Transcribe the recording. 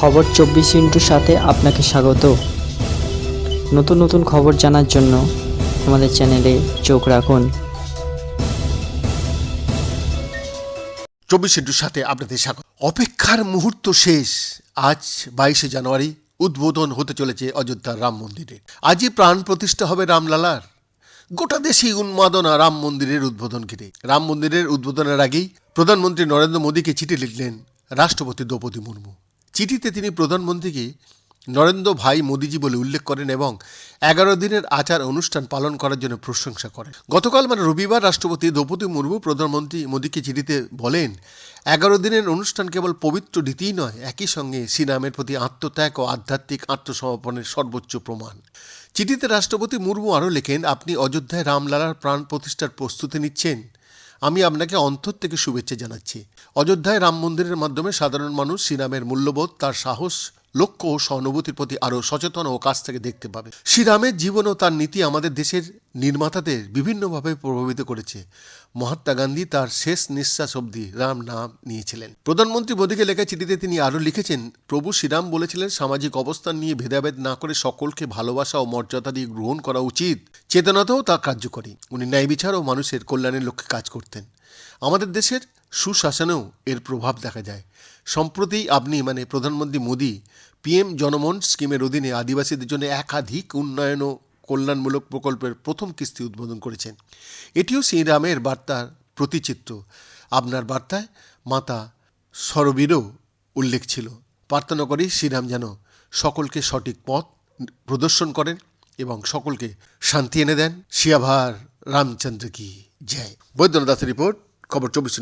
খবর চব্বিশ ইন্টুর সাথে আপনাকে স্বাগত। নতুন নতুন খবর জানার জন্য আমাদের চ্যানেলে চোখ রাখুন। চব্বিশ ইন্টুর সাথে আপনাদের স্বাগত। অপেক্ষার মুহূর্ত শেষ। আজ বাইশে জানুয়ারি উদ্বোধন হতে চলেছে অযোধ্যার রাম মন্দিরে। আজই প্রাণ প্রতিষ্ঠা হবে রামলালার। গোটা দেশেই উন্মাদনা রাম মন্দিরের উদ্বোধন ঘিরে। রাম মন্দিরের উদ্বোধনের আগেই প্রধানমন্ত্রী নরেন্দ্র মোদীকে চিঠি লিখলেন রাষ্ট্রপতি দ্রৌপদী মুর্মু। চিঠিতে তিনি প্রধানমন্ত্রীকে নরেন্দ্র ভাই মোদিজি বলে উল্লেখ করেন এবং এগারো দিনের আচার অনুষ্ঠান পালন করার জন্য প্রশংসা করেন। গতকাল মানে রবিবার, রাষ্ট্রপতি দ্রৌপদী মুর্মু প্রধানমন্ত্রী মোদীকে চিঠিতে বলেন, এগারো দিনের অনুষ্ঠান কেবল পবিত্র রীতিই নয়, একই সঙ্গে শ্রীরামের প্রতি আত্মত্যাগ ও আধ্যাত্মিক আত্মসমর্পণের সর্বোচ্চ প্রমাণ। চিঠিতে রাষ্ট্রপতি মুর্মু আরও লেখেন, আপনি অযোধ্যায় রামলালার প্রাণ প্রতিষ্ঠার প্রস্তুতি নিচ্ছেন। আমি আপনাকে অন্তর থেকে শুভেচ্ছা জানাচ্ছি। অযোধ্যায় রাম মন্দিরের মাধ্যমে সাধারণ মানুষ শ্রীরামের মূল্যবোধ, তার সাহস লক্ষ্য ও সহানুভূতির প্রতি আরও সচেতন ও কাছ থেকে দেখতে পাবে। শ্রীরামের জীবন ও তার নীতি আমাদের দেশের নির্মাতাদের বিভিন্নভাবে প্রভাবিত করেছে। মহাত্মা গান্ধী তার শেষ নিঃশ্বাস অবধি রাম নাম নিয়েছিলেন। প্রধানমন্ত্রী মোদীকে লেখা চিঠিতে তিনি আরও লিখেছেন, প্রভু শ্রীরাম বলেছিলেন, সামাজিক অবস্থান নিয়ে ভেদাভেদ না করে সকলকে ভালোবাসা ও মর্যাদা দিয়ে গ্রহণ করা উচিত। চেতনাতেও তা কার্যকরী। উনি ন্যায় বিচার ও মানুষের কল্যাণের লক্ষ্যে কাজ করতেন। আমাদের দেশের সুশাসনেও এর প্রভাব দেখা যায়। সম্প্রতি আপনি মানে প্রধানমন্ত্রী মোদী পিএম জনমন স্কিমের অধীনে আদিবাসীদের জন্য একাধিক উন্নয়ন ও কল্যাণমূলক প্রকল্পের প্রথম কিস্তি উদ্বোধন করেছেন। এটিও শ্রীরামের বার্তার প্রতিচিত্র। আপনার বার্তায় মাতা সরবীরও উল্লেখ ছিল। প্রার্থনা করি শ্রীরাম যেন সকলকে সঠিক পথ প্রদর্শন করেন এবং সকলকে শান্তি এনে দেন। শিয়াভার। রামচন্দ্র কি? জয়। বৈদ্যনাথ দাসের রিপোর্ট খবর চব্বিশ